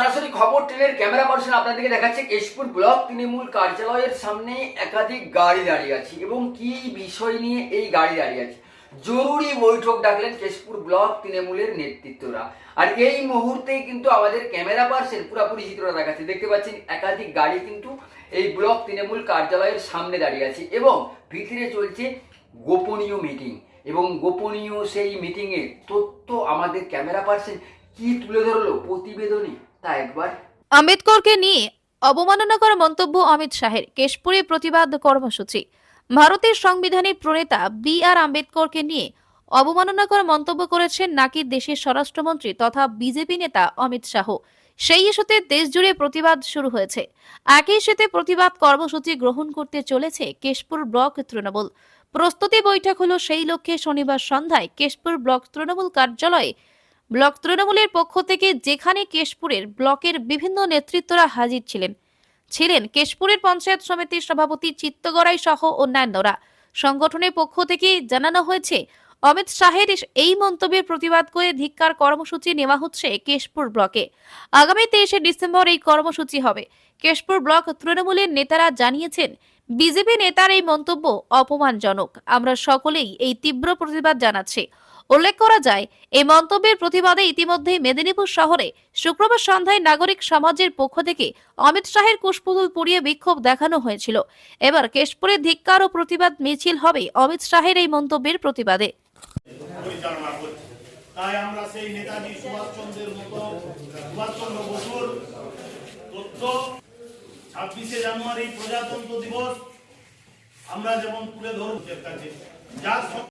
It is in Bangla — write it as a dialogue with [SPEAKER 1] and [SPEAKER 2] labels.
[SPEAKER 1] সরাসরি খবর ট্রেনের ক্যামেরা পার্সন আপনাদেরকে দেখাচ্ছে কেশপুর ব্লক তৃণমূল কার্যালয়ের সামনে একাধিক গাড়ি দাঁড়িয়ে আছে এবং কি বিষয় নিয়ে এই গাড়ি দাঁড়িয়ে আছে? জরুরি বৈঠক ডাকলেন কেশপুর ব্লক তৃণমূলের নেতৃত্বরা। আর এই মুহূর্তে কিন্তু আমাদের ক্যামেরা পার্সন পুরোপুরি চিত্রটা দেখাচ্ছে। দেখতে পাচ্ছেন একাধিক গাড়ি কিন্তু এই ব্লক তৃণমূল কার্যালয়ের সামনে দাঁড়িয়ে আছে এবং ভিতরে চলছে গোপনীয় মিটিং। এবং গোপনীয় সেই মিটিংয়ে তথ্য আমাদের ক্যামেরা পার্সন কি তুলে ধরলো প্রতিবেদনে? তা একবার।
[SPEAKER 2] আম্বেদকরকে নিয়ে অবমাননাকর মন্তব্য অমিত শাহের। কেশপুরে প্রতিবাদ কর্মসূচি। ভারতের সংবিধানের প্রণেতা বি আর আম্বেদকরকে নিয়ে অবমাননাকর মন্তব্য করেছেন নাকি দেশের স্বরাষ্ট্রমন্ত্রী তথা বিজেপি নেতা অমিত শাহ। সেই ইস্যুতে দেশজুড়ে প্রতিবাদ শুরু হয়েছে। একই সাথে প্রতিবাদ কর্মসূচি গ্রহণ করতে চলেছে কেশপুর ব্লক তৃণমূল। প্রস্তুতি বৈঠক হলো সেই লক্ষ্যে শনিবার সন্ধ্যায় কেশপুর ব্লক তৃণমূল কার্যালয়ে ব্লক তৃণমূলের পক্ষ থেকে যেখানে কেশপুরের ব্লকের বিভিন্ন নেতৃত্বরা হাজির ছিলেন। ছিলেন কেশপুরের পঞ্চায়েত সমিতির সভাপতি চিত্তগড়াই সহ অন্যান্যরা। সংগঠনের পক্ষ থেকে জানানো হয়েছে, অমিত শাহের এই মন্তব্যের প্রতিবাদ করে ধিক্কার কর্মসূচি নেওয়া হচ্ছে কেশপুর ব্লকে। আগামী তেইশে ডিসেম্বর এই কর্মসূচি হবে। কেশপুর ব্লক তৃণমূলের নেতারা জানিয়েছেন, বিজেপি নেতার এই মন্তব্য অপমানজনক। আমরা সকলেই এই তীব্র প্রতিবাদ জানাচ্ছি। উল্লেখ করা যায়, এই মন্তব্যের প্রতিবাদে ইতিমধ্যেই মেদিনীপুর শহরে শুক্রবার সন্ধ্যায় নাগরিক সমাজের পক্ষ থেকে অমিত শাহের কুশপুতুল পুড়িয়ে বিক্ষোভ দেখানো হয়েছিল। এবার কেশপুরে ধিক্কার ও প্রতিবাদ মিছিল হবে অমিত শাহের এই মন্তব্যের প্রতিবাদে।
[SPEAKER 3] তাই আমরা সেই নেতাজি সুভাষচন্দ্রের মতো সুভাষচন্দ্র বসুর তথ্য, ছাব্বিশে জানুয়ারি প্রজাতন্ত্র দিবস আমরা যেমন তুলে কাছে যার